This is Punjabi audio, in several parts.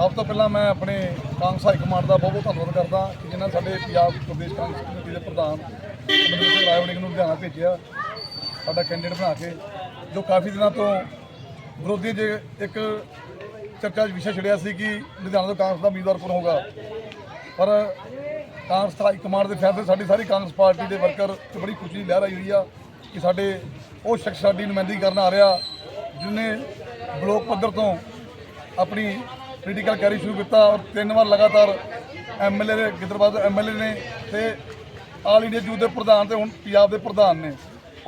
ਸਭ ਤੋਂ ਪਹਿਲਾਂ ਮੈਂ ਆਪਣੇ ਕਾਂਗਰਸ ਹਾਈ ਕਮਾਂਡ ਦਾ ਬਹੁਤ ਬਹੁਤ ਧੰਨਵਾਦ ਕਰਦਾ ਕਿ ਜਿਨ੍ਹਾਂ ਸਾਡੇ ਪੰਜਾਬ ਪ੍ਰਦੇਸ਼ ਕਾਂਗਰਸ ਕਮੇਟੀ ਦੇ ਪ੍ਰਧਾਨ ਮਨਜੀਤ ਸਿੰਘ ਰਾਇਵੜਿੰਗ ਨੂੰ ਲੁਧਿਆਣਾ ਭੇਜਿਆ, ਸਾਡਾ ਕੈਂਡੀਡੇਟ ਬਣਾ ਕੇ, ਜੋ ਕਾਫੀ ਦਿਨਾਂ ਤੋਂ ਵਿਰੋਧੀ ਜੇ ਇੱਕ ਚਰਚਾ 'ਚ ਵਿਸ਼ਾ ਛਿੜਿਆ ਸੀ ਕਿ ਲੁਧਿਆਣਾ ਤੋਂ ਕਾਂਗਰਸ ਦਾ ਉਮੀਦਵਾਰ ਕੌਣ ਹੋਗਾ ਪਰ ਕਾਂਗਰਸ ਹਾਈ ਕਮਾਂਡ ਦੇ ਫੈਸਲੇ ਸਾਡੀ ਸਾਰੀ ਕਾਂਗਰਸ ਪਾਰਟੀ ਦੇ ਵਰਕਰ 'ਚ ਬੜੀ ਖੁਸ਼ੀ ਦੀ ਲਹਿਰ ਆਈ ਹੋਈ ਆ ਕਿ ਸਾਡੇ ਉਹ ਸ਼ਖਸ ਸਾਡੀ ਨੁਮਾਇੰਦਗੀ ਕਰਨ ਆ ਰਿਹਾ ਜਿਹਨੇ ਬਲੋਕ ਪੱਧਰ ਤੋਂ ਆਪਣੀ ਪੋਲੀਟੀਕਲ ਕੈਰੀ ਸ਼ੁਰੂ ਕੀਤਾ ਔਰ ਤਿੰਨ ਵਾਰ ਲਗਾਤਾਰ ਐਮਐਲਏ ਦੇ ਗਿੱਦਰਬਾਦ ਐਮਐਲਏ ਨੇ ਤੇ ਆਲ ਇੰਡੀਆ ਯੂਥ ਦੇ ਪ੍ਰਧਾਨ ਤੇ ਹੁਣ ਪੰਜਾਬ ਦੇ ਪ੍ਰਧਾਨ ਨੇ।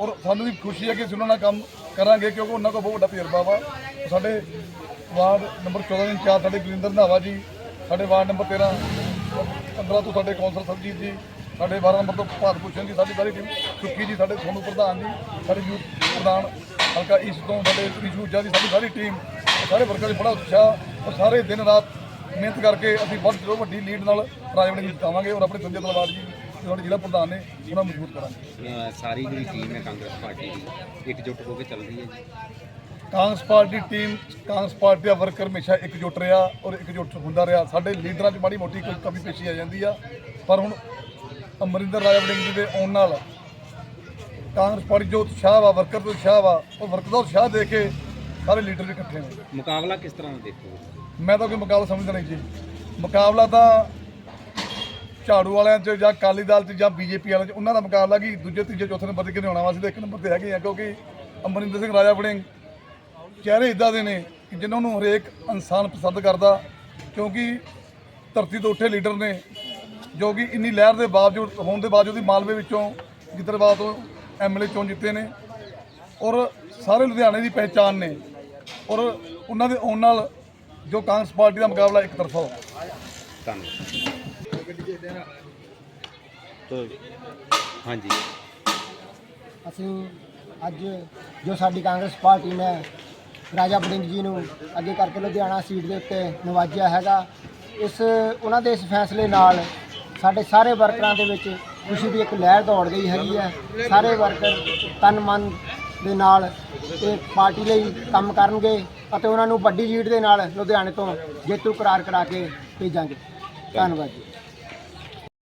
ਔਰ ਸਾਨੂੰ ਵੀ ਖੁਸ਼ੀ ਹੈ ਕਿ ਅਸੀਂ ਉਹਨਾਂ ਨਾਲ ਕੰਮ ਕਰਾਂਗੇ ਕਿਉਂਕਿ ਉਹਨਾਂ ਕੋਲ ਬਹੁਤ ਵੱਡਾ ਤਜਰਬਾ ਵਾ। ਸਾਡੇ ਵਾਰਡ ਨੰਬਰ 14 ਦੇ ਇੰਚਾਰਜ ਸਾਡੇ ਗੁਰਿੰਦਰ ਨਾਵਾ ਜੀ, ਸਾਡੇ ਵਾਰਡ ਨੰਬਰ 13 15 ਤੋਂ ਸਾਡੇ ਕੌਂਸਲਰ ਸਰਜੀਤ ਜੀ, ਸਾਡੇ 12 ਨੰਬਰ ਤੋਂ ਭਾਰਤ ਭੂਸ਼ਣ ਜੀ, ਸਾਡੀ ਸਾਰੀ ਟੀਮ ਸੁੱਕੀ ਜੀ, ਸਾਡੇ ਸੋਨੂੰ ਪ੍ਰਧਾਨ ਜੀ, ਸਾਡੇ ਯੂਥ ਪ੍ਰਧਾਨ ਹਲਕਾ ਈਸਟ ਤੋਂ ਸਾਡੇ ਰਿਸ਼ੂਜਾ ਦੀ ਸਾਡੀ ਸਾਰੀ ਟੀਮ ਸਾਰੇ ਵਰਕਰਾਂ ਦੇ ਬੜਾ ਉਤਸ਼ਾਹ ਔਰ ਸਾਰੇ ਦਿਨ ਰਾਤ ਮਿਹਨਤ ਕਰਕੇ ਅਸੀਂ ਵੱਧ ਤੋਂ ਵੱਡੀ ਲੀਡ ਨਾਲ ਰਾਜਵੜੀ ਨੂੰ ਜਿਤਾਵਾਂਗੇ ਔਰ ਆਪਣੇ ਸੰਜੇ ਤਲਵਾਰ ਜੀ ਜੋ ਸਾਡੇ ਜ਼ਿਲ੍ਹਾ ਪ੍ਰਧਾਨ ਨੇ ਉਹਨਾਂ ਮਜ਼ਬੂਤ ਕਰਾਂਗੇ। ਸਾਰੀ ਜਿਹੜੀ ਟੀਮ ਹੈ ਕਾਂਗਰਸ ਪਾਰਟੀ ਦੀ ਇਕਜੁੱਟ ਹੋ ਕੇ ਚੱਲ ਰਹੀ ਹੈ ਜੀ। Congress party team Congress party ਦਾ ਵਰਕਰ ਹਮੇਸ਼ਾ ਇਕਜੁੱਟ ਰਿਹਾ ਔਰ ਇਕਜੁੱਟ ਹੁੰਦਾ ਰਿਹਾ। ਸਾਡੇ ਲੀਡਰਾਂ 'ਚ ਮਾੜੀ ਮੋਟੀ ਕੋਈ ਕਮੀ ਪੇਸ਼ੀ ਆ ਜਾਂਦੀ ਆ ਪਰ ਹੁਣ ਅਮਰਿੰਦਰ ਰਾਜਾ ਵੜਿੰਗ ਜੀ ਦੇ ਆਉਣ ਨਾਲ ਕਾਂਗਰਸ ਪਾਰਟੀ ਜੋ ਉਤਸ਼ਾਹ ਵਾ ਵਰਕਰ ਦਾ ਉਤਸ਼ਾਹ ਵਾ ਉਹ ਵਰਕਰ ਦਾ ਉਤਸ਼ਾਹ ਦੇ ਕੇ ਸਾਰੇ ਲੀਡਰ ਵੀ ਇਕੱਠੇ ਨੇ। ਮੁਕਾਬਲਾ ਕਿਸ ਤਰ੍ਹਾਂ ਦਾ ਦੇਖੋਗੇ? ਮੈਂ ਤਾਂ ਕੋਈ ਮੁਕਾਬਲਾ ਸਮਝਦਾ ਨਹੀਂ ਜੀ। ਮੁਕਾਬਲਾ ਤਾਂ ਝਾੜੂ ਵਾਲਿਆਂ 'ਚ ਜਾਂ ਅਕਾਲੀ ਦਲ 'ਚ ਜਾਂ ਬੀਜੇਪੀ ਵਾਲਿਆਂ 'ਚ, ਉਹਨਾਂ ਦਾ ਮੁਕਾਬਲਾ ਕੀ? ਦੂਜੇ, ਤੀਜੇ, ਚੌਥੇ ਨੰਬਰ ਤੇ ਕਿਹਨੇ ਆਉਣਾ ਵਾ? ਅਸੀਂ ਤਾਂ ਇੱਕ ਨੰਬਰ ਤੇ ਹੈਗੇ ਆ, ਕਿਉਂਕਿ ਅਮਰਿੰਦਰ ਸਿੰਘ ਰਾਜਾ ਵੜਿੰਗ ਚਿਹਰੇ ਇਦਾਂ ਦੇ ਨੇ ਕਿ ਜਿਨ੍ਹਾਂ ਨੂੰ ਹਰੇਕ ਇਨਸਾਨ ਪਸੰਦ ਕਰਦਾ, ਕਿਉਂਕਿ ਧਰਤੀ ਤੋਂ ਉੱਠੇ ਲੀਡਰ ਨੇ, ਜੋ ਕਿ ਇੰਨੀ ਲਹਿਰ ਦੇ ਬਾਵਜੂਦ, ਹੋਣ ਦੇ ਬਾਵਜੂਦ ਵੀ ਮਾਲਵੇ ਵਿੱਚੋਂ ਗਿੱਦੜਬਾਦ ਤੋਂ ਐਮਐਲਏ ਚੋਣ ਜਿੱਤੇ ਨੇ ਔਰ ਸਾਰੇ ਲੁਧਿਆਣੇ ਦੀ ਪਹਿਚਾਨ ਨੇ ਔਰ ਉਹਨਾਂ ਦੇ ਆਉਣ ਨਾਲ ਜੋ ਕਾਂਗਰਸ ਪਾਰਟੀ ਦਾ ਮੁਕਾਬਲਾ ਇੱਕ ਤਰਫਾ। ਹੋ ਧੰਨਵਾਦ। ਤੋ ਹਾਂਜੀ। ਅਸੀਂ ਅੱਜ ਜੋ ਸਾਡੀ ਕਾਂਗਰਸ ਪਾਰਟੀ ਨੇ ਰਾਜਾ ਵੜਿੰਗ ਜੀ ਨੂੰ ਅੱਗੇ ਕਰਕੇ ਲੁਧਿਆਣਾ ਸੀਟ ਦੇ ਉੱਤੇ ਨਵਾਜਿਆ ਹੈਗਾ ਇਸ ਉਹਨਾਂ ਦੇ ਇਸ ਫੈਸਲੇ ਨਾਲ ਸਾਡੇ ਸਾਰੇ ਵਰਕਰਾਂ ਦੇ ਵਿੱਚ ਖੁਸ਼ੀ ਦੀ ਇੱਕ ਲਹਿਰ ਦੌੜ ਗਈ ਹੈਗੀ ਹੈ। ਸਾਰੇ ਵਰਕਰ ਤਨ ਮਨ ਦੇ ਨਾਲ ਇਹ ਪਾਰਟੀ ਲਈ ਕੰਮ ਕਰਨਗੇ ਅਤੇ ਉਹਨਾਂ ਨੂੰ ਵੱਡੀ ਲੀਡ ਦੇ ਨਾਲ ਲੁਧਿਆਣੇ ਤੋਂ ਜੇਤੂ ਕਰਾਰ ਕਰਾ ਕੇ ਭੇਜਾਂਗੇ। ਧੰਨਵਾਦ ਜੀ।